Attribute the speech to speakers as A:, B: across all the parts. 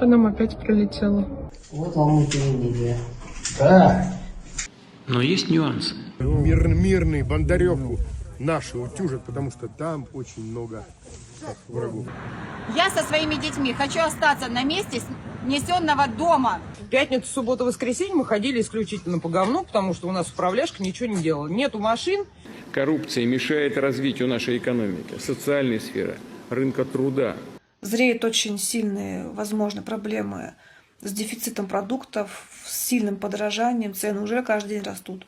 A: По нам опять прилетело.
B: Вот вам и перемирие.
C: Да.
D: Но есть нюансы.
E: Мир, мирный Бондаревку наши утюжат, потому что там очень много врагов.
F: Я со своими детьми хочу остаться на месте снесенного дома.
G: В пятницу, субботу, воскресенье мы ходили исключительно по говну, потому что у нас управляшка ничего не делала. Нету машин,
H: Коррупция мешает развитию нашей экономики, социальной сферы, рынка труда.
I: Зреют очень сильные, возможно, проблемы с дефицитом продуктов, с сильным подорожанием. Цены уже каждый день растут.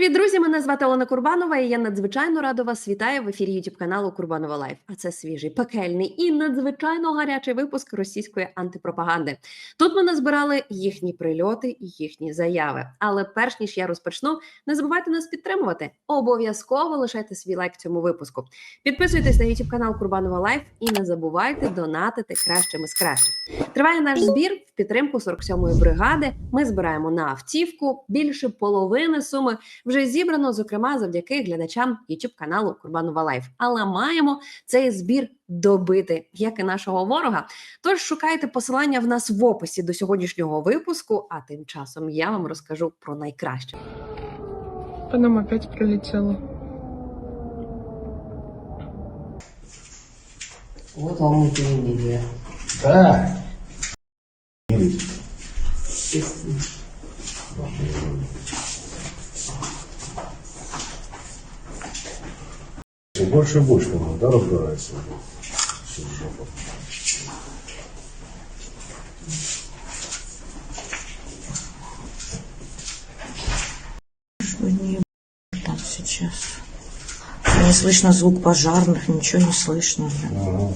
J: Привіт, друзі! Мене звати Олена Курбанова, і я надзвичайно рада вас вітаю в ефірі youtube каналу Курбанова Лайф. А це свіжий, пекельний і надзвичайно гарячий випуск російської антипропаганди. Тут ми назбирали їхні прильоти і їхні заяви. Але перш ніж я розпочну, не забувайте нас підтримувати. Обов'язково лишайте свій лайк цьому випуску. Підписуйтесь на youtube канал Курбанова Лайф і не забувайте донатити кращими з кращих. Триває наш збір в підтримку 47-ї бригади. Ми збираємо на автівку. Більше половини суми вже зібрано, зокрема завдяки глядачам youtube каналу Курбанова Лайф. Але маємо цей збір добити, як і нашого ворога. Тож шукайте посилання в нас в описі до сьогоднішнього випуску. А тим часом я вам розкажу про найкраще.
A: По нам опять прилетело.
B: Вот вам и.
C: Да.
B: Естественно.
C: Больше и больше, по-моему, да, разбирается.
I: Не там сейчас? Не слышно звук пожарных, ничего не слышно.
C: Ага.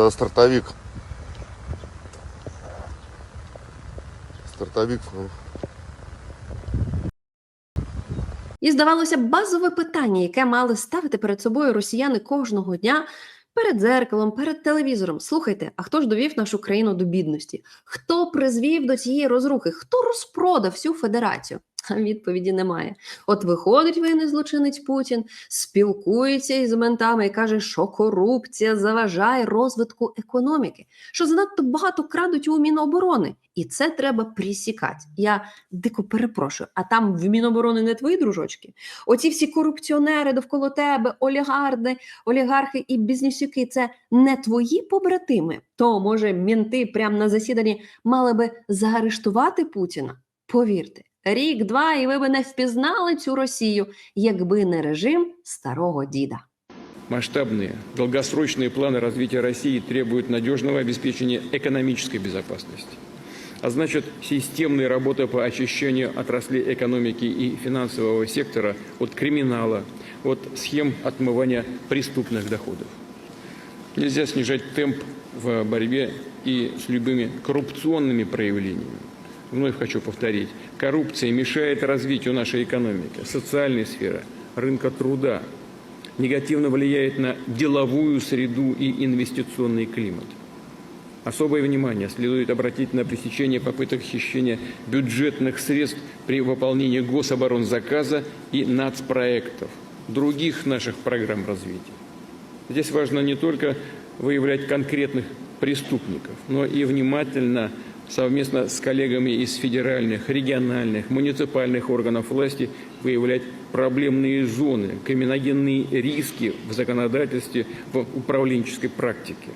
E: Это стартовик. Стартовик.
J: І здавалося базове питання, яке мали ставити перед собою росіяни кожного дня перед дзеркалом, перед телевізором. Слухайте, а хто ж довів нашу країну до бідності? Хто призвів до цієї розрухи? Хто розпродав всю федерацію? Відповіді немає. От виходить воєнний злочинець Путін, спілкується із ментами і каже, що корупція заважає розвитку економіки, що занадто багато крадуть у Міноборони, і це треба присікати. Я дико перепрошую, а там в Міноборони не твої дружочки? Оці всі корупціонери довкола тебе, олігарди, олігархи і бізнесюки це не твої побратими. То може мінти прямо на засіданні мали би заарештувати Путіна? Повірте, рік, два, і ви би не впізнали цю Росію, якби не режим старого діда.
H: Масштабные, долгосрочные планы развития России требуют надежного обеспечения экономической безопасности. А значит, системной работы по очищению отраслей экономики и финансового сектора от криминала, от схем отмывания преступных доходов. Нельзя снижать темп в борьбе и с любыми коррупционными проявлениями. Вновь хочу повторить, коррупция мешает развитию нашей экономики, социальной сферы, рынка труда, негативно влияет на деловую среду и инвестиционный климат. Особое внимание следует обратить на пресечение попыток хищения бюджетных средств при выполнении гособоронзаказа и нацпроектов, других наших программ развития. Здесь важно не только выявлять конкретных преступников, но и внимательно совместно с коллегами из федеральных, региональных, муниципальных органов власти выявлять проблемные зоны, криминогенные риски в законодательстве, в управленческой практике,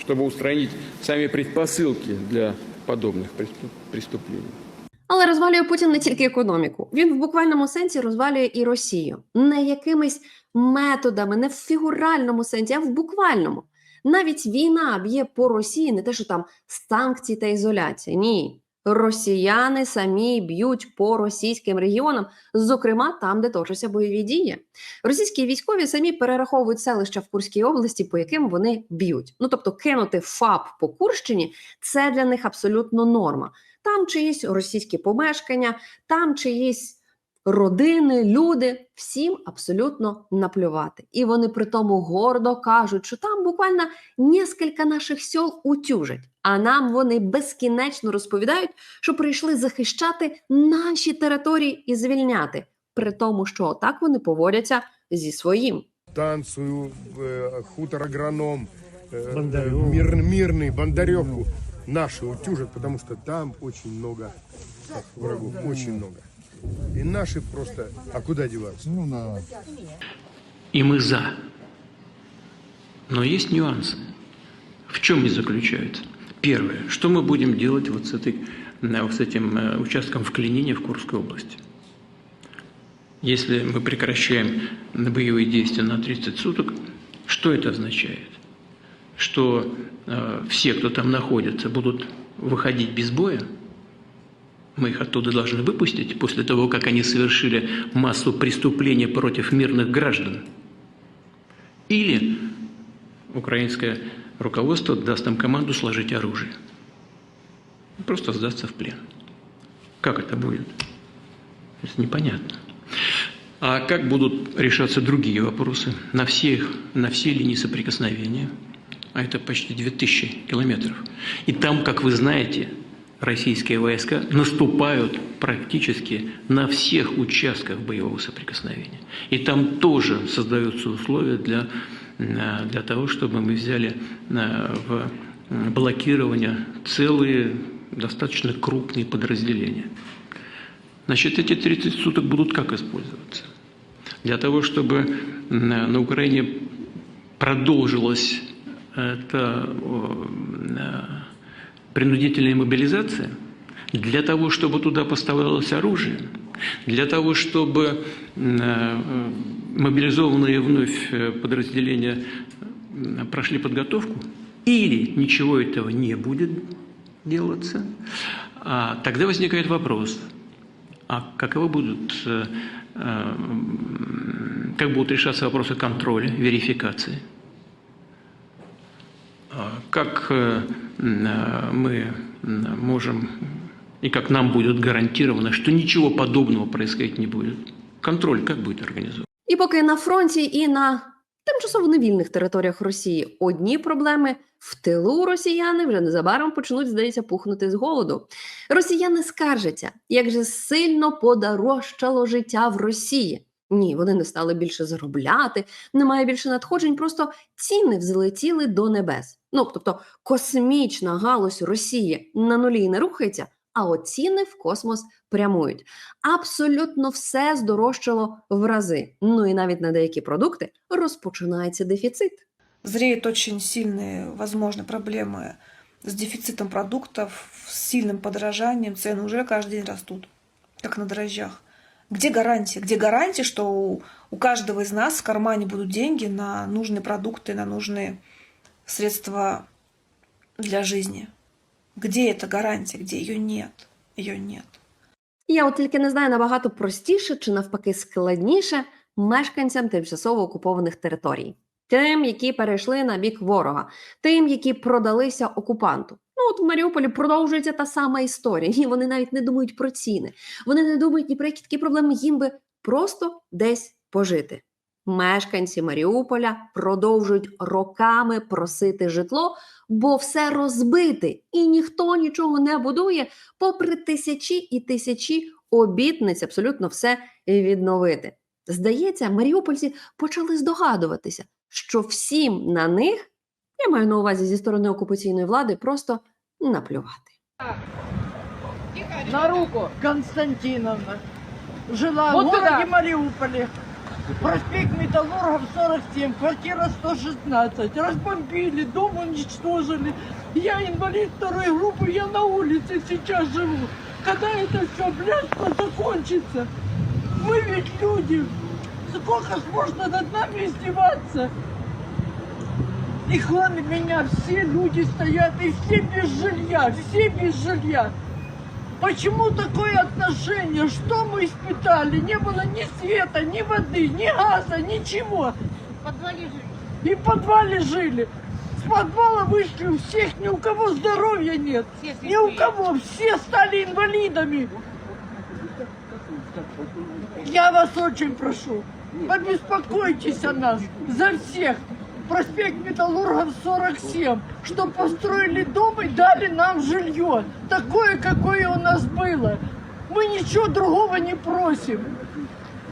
H: чтобы устранить сами предпосылки для подобных преступ- преступлений.
J: Але розвалює Путін не тільки економіку. Він в буквальному сенсі розвалює і Росію. Не якимись методами, не в фігуральному сенсі, а в буквальному. Навіть війна б'є по Росії, не те, що там санкції та ізоляція. Ні. Росіяни самі б'ють по російським регіонам, зокрема там, де точаться бойові дії. Російські військові самі перераховують селища в Курській області, по яким вони б'ють. Ну тобто, кинути ФАП по Курщині це для них абсолютно норма. Там чиїсь російські помешкання, там чиїсь родини, люди, всім абсолютно наплювати. І вони при тому гордо кажуть, що там буквально нескільки наших сел утюжать. А нам вони безкінечно розповідають, що прийшли захищати наші території і звільняти, при тому, що отак вони поводяться зі своїм.
E: Станцию, э, хутор агроном, э, мир, мирный, Бондаревку наши утюжат, потому что там очень много врагов, очень много. И наши просто, а куда деваться?
C: Ну, на
D: И мы за. Но есть нюансы. В чем они заключаются? Первое. Что мы будем делать вот с, этой, э, вот с этим э, участком в Клинине в Курской области? Если мы прекращаем боевые действия на 30 суток, что это означает? Что э, все, кто там находится, будут выходить без боя? Мы их оттуда должны выпустить после того, как они совершили массу преступлений против мирных граждан? Или украинское руководство даст им команду сложить оружие? Просто сдаться в плен. Как это будет? Это непонятно. А как будут решаться другие вопросы на всех, на все линии соприкосновения? А это почти 2000 километров. И там, как вы знаете, российские войска наступают практически на всех участках боевого соприкосновения. И там тоже создаются условия для, э, для того, чтобы мы взяли э, в блокирование целые достаточно крупные подразделения. Значит, эти 30 суток будут как использоваться? Для того, чтобы на Украине продолжилась эта э, принудительная мобилизация, для того, чтобы туда поставлялось оружие, для того, чтобы э, мобилизованные вновь э, подразделения э, прошли подготовку, или ничего этого не будет делаться, а тогда возникает вопрос, а каковы будут, э, э, как будут решаться вопросы контроля, верификации? А Как э, м, э, мы м, можем и как нам будет гарантировано, что ничего подобного происходить не будет? Контроль как будет организован?
J: І поки на фронті і на тимчасово невільних територіях Росії одні проблеми, в тилу росіяни вже незабаром почнуть, здається, пухнути з голоду. Росіяни скаржаться, як же сильно подорожчало життя в Росії. Ні, вони не стали більше заробляти, немає більше надходжень, просто ціни взлетіли до небес. Ну тобто космічна галузь Росії на нулі не рухається, а от ціни в космос прямують. Абсолютно все здорожчало в рази. Ну і навіть на деякі продукти розпочинається дефіцит.
I: Зреют очень сильные, возможно, проблемы с дефицитом продуктов, с сильным подорожанием. Цены уже каждый день растут, как на дрожжах. Где гарантия? Где гарантия, что у, у каждого из нас в кармане будут деньги на нужные продукты, на нужные средства для жизни? Где эта гарантия? Где ее нет? Ее нет.
J: Я от тільки не знаю набагато простіше чи навпаки складніше мешканцям тимчасово окупованих територій, тим, які перейшли на бік ворога, тим, які продалися окупанту. От в Маріуполі продовжується та сама історія. Ні, вони навіть не думають про ціни. Вони не думають ні про які такі проблеми. Їм би просто десь пожити. Мешканці Маріуполя продовжують роками просити житло, бо все розбите, і ніхто нічого не будує, попри тисячі і тисячі обітниць абсолютно все відновити. Здається, маріупольці почали здогадуватися, що всім на них, я маю на увазі зі сторони окупаційної влади, просто наплювати.
G: На руку.
K: Константиновна. Жила
G: Вот
K: в городе
G: туда.
K: Мариуполе. Проспект Металлургов 47, квартира 116. Разбомбили, дом уничтожили. Я инвалид второй группы, я на улице сейчас живу. Когда это все блядство закончится? Мы ведь люди. Сколько ж можно над нами издеваться? И кроме меня все люди стоят, и все без жилья, все без жилья. Почему такое отношение? Что мы испытали? Не было ни света, ни воды, ни газа, ничего. И в подвале жили. С подвала вышли у всех, ни у кого здоровья нет. Ни у кого. Все стали инвалидами. Я вас очень прошу, побеспокойтесь о нас, за всех. Проспект Металлургов 47, чтобы построили дом и дали нам жилье, такое, какое у нас было. Мы ничего другого не просим.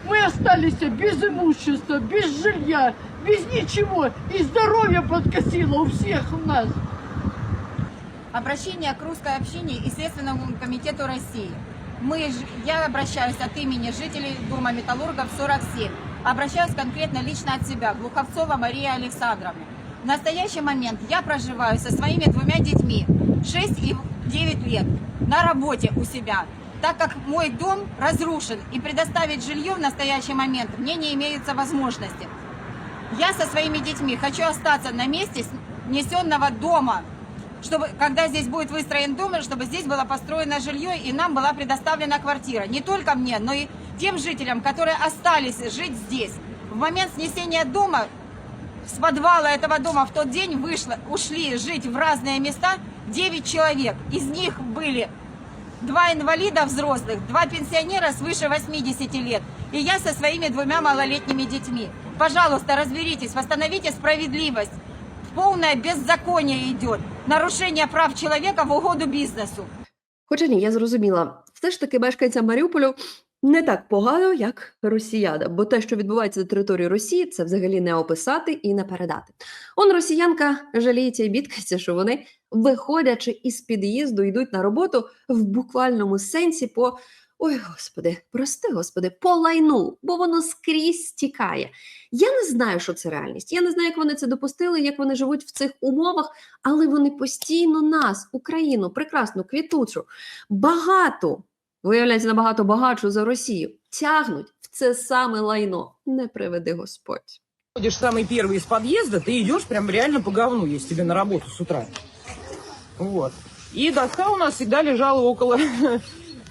K: Мы остались без имущества, без жилья, без ничего. И здоровье подкосило у всех у нас.
F: Обращение к русской общине и Следственному комитету России. Мы, я обращаюсь от имени жителей Дома металлургов 47. Обращаюсь конкретно лично от себя, Глуховцова Мария Александровна. В настоящий момент я проживаю со своими двумя детьми, 6 и 9 лет, на работе у себя, так как мой дом разрушен и предоставить жилье в настоящий момент мне не имеется возможности. Я со своими детьми хочу остаться на месте снесенного дома, чтобы, когда здесь будет выстроен дом, чтобы здесь было построено жилье и нам была предоставлена квартира. Не только мне, но и тем жителям, которые остались жить здесь. В момент снесения дома, с подвала этого дома в тот день вышло, ушли жить в разные места 9 человек. Из них были два инвалида взрослых, два пенсионера свыше 80 лет. И я со своими двумя малолетними детьми. Пожалуйста, разберитесь, восстановите справедливость. Полное беззаконие идет. Нарушение прав человека в угоду бизнесу.
J: Хоча ні, я зрозуміла, все ж таки мешканцям Маріуполю не так погано, як росіянам, бо те, що відбувається на території Росії, це взагалі не описати і не передати. Он росіянка жаліється і бідкається, що вони, виходячи із під'їзду, йдуть на роботу в буквальному сенсі по. Ой, господи, прости, господи, по лайну, бо воно скрізь стікає. Я не знаю, що це реальність. Я не знаю, як вони це допустили, як вони живуть в цих умовах, але вони постійно нас, Україну, прекрасну, квітучу, багато, виявляється, набагато багатшу за Росію, тягнуть в це саме лайно. Не приведи Господь.
G: Ходишь самый первый из подъезда, ты идешь прям реально по говну, если тебе на работу с утра. Вот. И доска у нас всегда лежала около,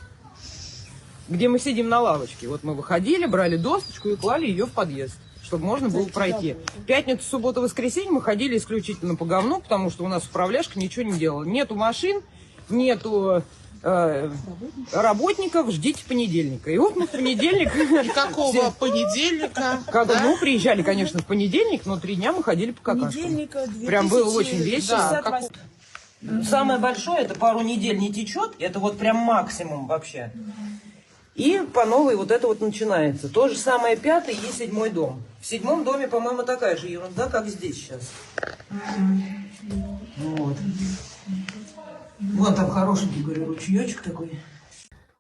G: где мы сидим на лавочке. Вот мы выходили, брали досточку и клали ее в подъезд, чтобы можно было пройти. Пятницу, субботу, воскресенье мы ходили исключительно по говну, потому что у нас управляшка ничего не делала. Нету машин, нету э, работников, ждите понедельника. И вот мы в понедельник...
K: Какого понедельника?
G: Как, Ну, приезжали, конечно, в понедельник, но три дня мы ходили по какашкам. Прям было очень весело. Самое большое, это пару недель не течет, это вот прям максимум вообще. И по новой вот это вот начинается. То же самое пятый и седьмой дом. В седьмом доме, по-моему, такая же ерунда, как здесь сейчас. Вот. Вон там хорошенький, говорю, ручеечек такой.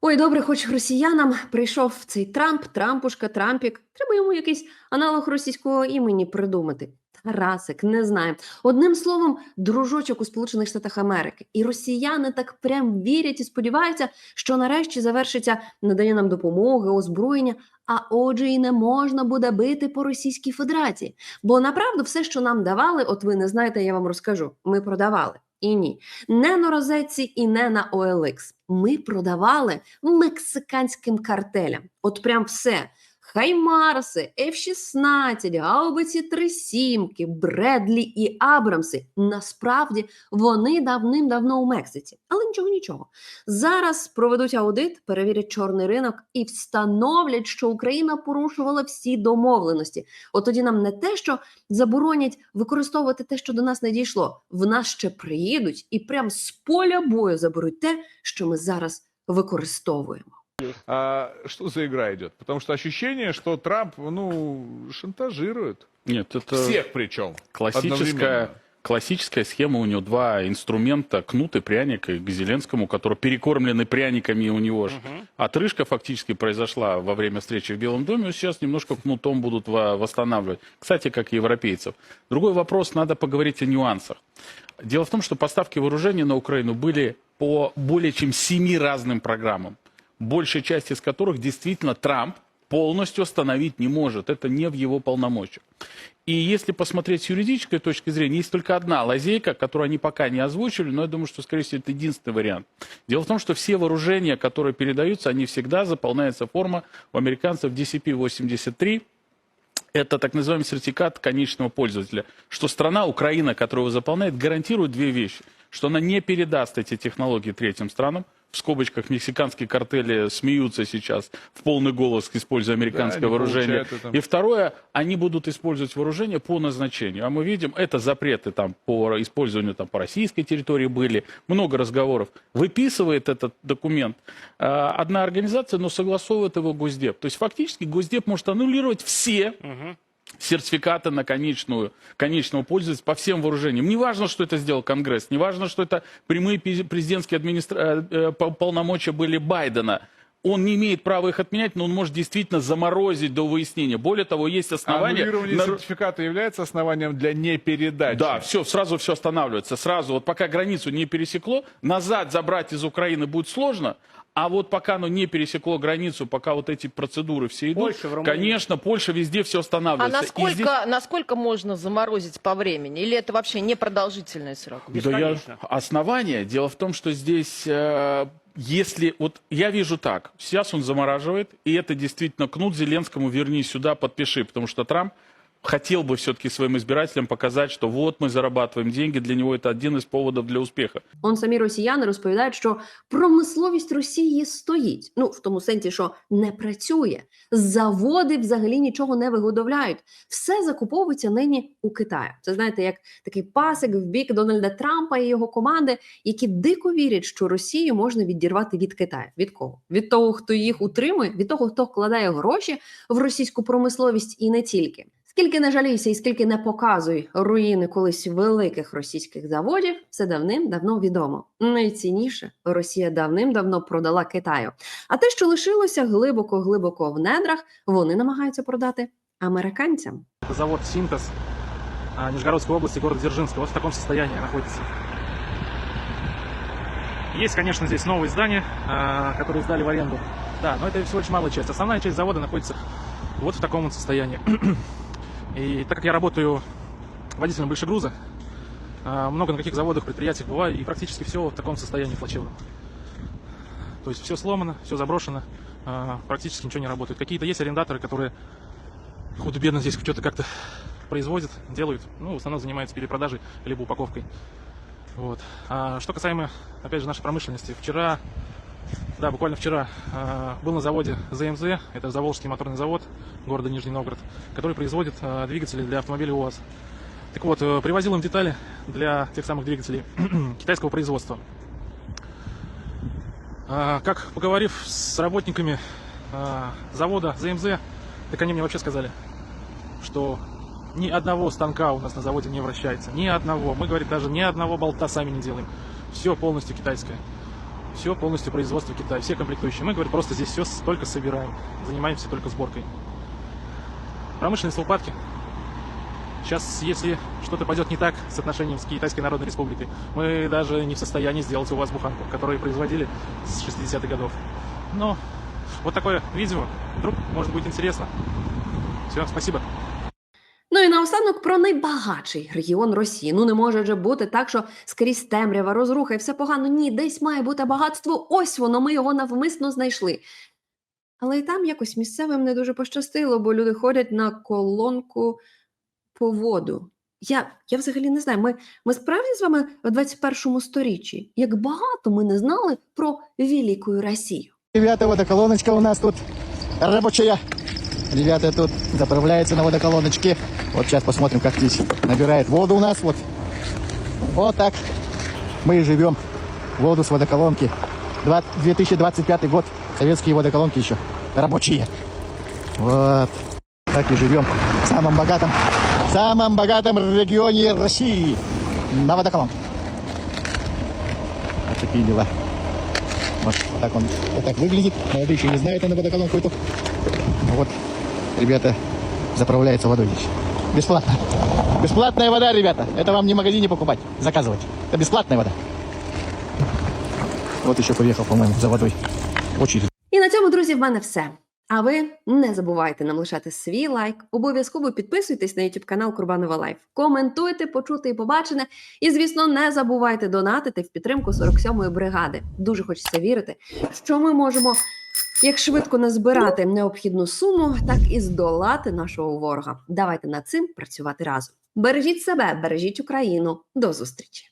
J: Ой, добре, хоч росіянам прийшов цей Трамп, Трампушка, Трампік. Треба йому якийсь аналог російського імені придумати. Тарасик, не знаю. Одним словом, дружочок у Сполучених Штатах Америки. І росіяни так прям вірять і сподіваються, що нарешті завершиться надання нам допомоги, озброєння. А отже, і не можна буде бити по Російській Федерації. Бо направду все, що нам давали, от ви не знаєте, я вам розкажу. Ми продавали. І ні, не на розетці і не на OLX. Ми продавали мексиканським картелям. От прям все. Хаймарси, F-16, гаубиці Трисімки, Бредлі і Абрамси. Насправді вони давним-давно у Мексиці, але нічого нічого. Зараз проведуть аудит, перевірять чорний ринок і встановлять, що Україна порушувала всі домовленості. От тоді нам не те, що заборонять використовувати те, що до нас не дійшло. В нас ще приїдуть і прям з поля бою заберуть те, що ми зараз використовуємо.
L: А что за игра идет? Потому что ощущение, что Трамп, ну, шантажирует.
M: Нет, это
L: Всех причем.
M: классическая,
L: классическая схема у него два инструмента, кнут и пряник, и к Зеленскому, который перекормлены пряниками у него же. Отрыжка фактически произошла во время встречи в Белом доме, сейчас немножко кнутом будут во- восстанавливать. Кстати, как и европейцев. Другой вопрос, надо поговорить о нюансах. Дело в том, что поставки вооружений на Украину были по более чем семи разным программам, большая часть из которых действительно Трамп полностью остановить не может. Это не в его полномочиях. И если посмотреть с юридической точки зрения, есть только одна лазейка, которую они пока не озвучили, но я думаю, что, скорее всего, это единственный вариант. Дело в том, что все вооружения, которые передаются, они всегда заполняется форма у американцев DCP-83, это так называемый сертификат конечного пользователя, что страна, Украина, которая его заполняет, гарантирует две вещи, что она не передаст эти технологии третьим странам, в скобочках мексиканские картели смеются сейчас в полный голос, используя американское
H: они
L: вооружение.
H: это.
L: И второе, они будут использовать вооружение по назначению. А мы видим, это запреты там, по использованию там, по российской территории были, много разговоров. Выписывает этот документ э, одна организация, но согласовывает его Госдеп. То есть фактически Госдеп может аннулировать все сертификаты на конечную, конечного пользователя по всем вооружениям. Не важно, что это сделал Конгресс, не важно, что это прямые пи- президентские администра... э, э, пол- полномочия были Байдена. Он не имеет права их отменять, но он может действительно заморозить до выяснения. Более того, есть основания...
H: Аннулирование
L: на-
H: сертификата является основанием для непередачи.
L: Да, все, сразу все останавливается. Сразу, вот пока границу не пересекло, назад забрать из Украины будет сложно, а вот пока оно не пересекло границу, пока вот эти процедуры все идут,
G: Польша,
L: конечно, Польша везде все
M: А
L: останавливается. И
M: насколько,
L: здесь-
M: насколько можно заморозить по времени? Или это вообще непродолжительный срок?
L: Да я, основание. Дело в том, что здесь, э, если вот я вижу так, сейчас он замораживает, и это действительно кнут Зеленскому, верни сюда, подпиши, потому что Трамп хотел бы все-таки своим избирателям показать, що вот ми зарабатываем деньги, для нього це один із поводів для успіху.
J: Он самі росіяни розповідають, що промисловість Росії стоїть. Ну в тому сенсі, що не працює. Заводи взагалі нічого не виготовляють. Все закуповується нині у Китаї. Це знаєте, як такий пасик в бік Дональда Трампа і його команди, які дико вірять, що Росію можна відірвати від Китаю. Від кого? Від того, хто їх утримує, від того, хто вкладає гроші в російську промисловість і не тільки. Скільки не жалійся і скільки не показуй руїни колись великих російських заводів, все давним-давно відомо. Найцінніше Росія давним-давно продала Китаю. А те, що лишилося глибоко-глибоко в недрах, вони намагаються продати американцям.
N: Завод «Синтез» а, Нижегородской области, город Дзержинск, вот в таком состоянии находится. Есть, конечно, здесь новые здания, а, которые сдали в аренду. Да, но это всего лишь малая часть. Основная часть завода находится вот в таком вот состоянии. И так как я работаю водителем большегруза, а, много на каких заводах, предприятиях бываю, и практически все в таком состоянии плачевном. То есть все сломано, все заброшено, а, практически ничего не работает. Какие-то есть арендаторы, которые худо-бедно здесь что-то как-то производят, делают. Ну, в основном занимаются перепродажей либо упаковкой. Вот. А что касаемо, опять же, нашей промышленности. Вчера, да, буквально вчера а, был на заводе ЗМЗ, это Заволжский моторный завод города Нижний Новгород, который производит а, двигатели для автомобилей УАЗ. Так вот, э, привозил им детали для тех самых двигателей китайского производства. А, Как поговорив с работниками а, завода ЗМЗ, так они мне вообще сказали, что ни одного станка у нас на заводе не вращается. Ни одного. Мы, говорит, даже ни одного болта сами не делаем. Все полностью китайское. Все полностью производство Китая. Все комплектующие. Мы, говорит, просто здесь все только собираем. Занимаемся только сборкой. Промышленность в упадке. Сейчас, если что-то пойдет не так с отношением с Китайской Народной Республикой, мы даже не в состоянии сделать у вас буханку, которую производили с 60-х годов. Но вот такое видео. Вдруг, может быть, интересно. Все, спасибо.
J: Ну і наостанок про найбагатший регіон Росії. Ну не може же бути так, що скрізь темрява, розруха і все погано. Ні, десь має бути багатство. Ось воно, ми його навмисно знайшли. Але і там якось місцевим не дуже пощастило, бо люди ходять на колонку по воду. Я, я взагалі не знаю. Ми, ми справді з вами в 21 сторіччі. Як багато ми не знали про Велику Росію.
O: Ребята, водоколоночка у нас тут рабочая. Ребята тут заправляются на водоколоночке. Вот сейчас посмотрим, как здесь набирает воду у нас. Вот, вот так мы и живем. Воду с водоколонки. Два- 2025 год. Советские водоколонки еще рабочие. Вот. Так и живем в самом богатом, самом богатом регионе России. на водоколонку. Вот такие дела. Вот так он вот так выглядит. Молодые еще не знают, на водоколонку эту. Вот, ребята заправляются водой здесь. Бесплатно. Бесплатная вода, ребята. Это вам не в магазине покупать, заказывать. Это бесплатная вода. Вот еще приехал, по-моему, за водой. Очередь.
J: І на цьому, друзі, в мене все. А ви не забувайте нам лишати свій лайк. Обов'язково підписуйтесь на YouTube канал Курбанова Лайф. Коментуйте, почути і побачене. І, звісно, не забувайте донатити в підтримку 47-ї бригади. Дуже хочеться вірити, що ми можемо як швидко назбирати необхідну суму, так і здолати нашого ворога. Давайте над цим працювати разом. Бережіть себе, бережіть Україну. До зустрічі!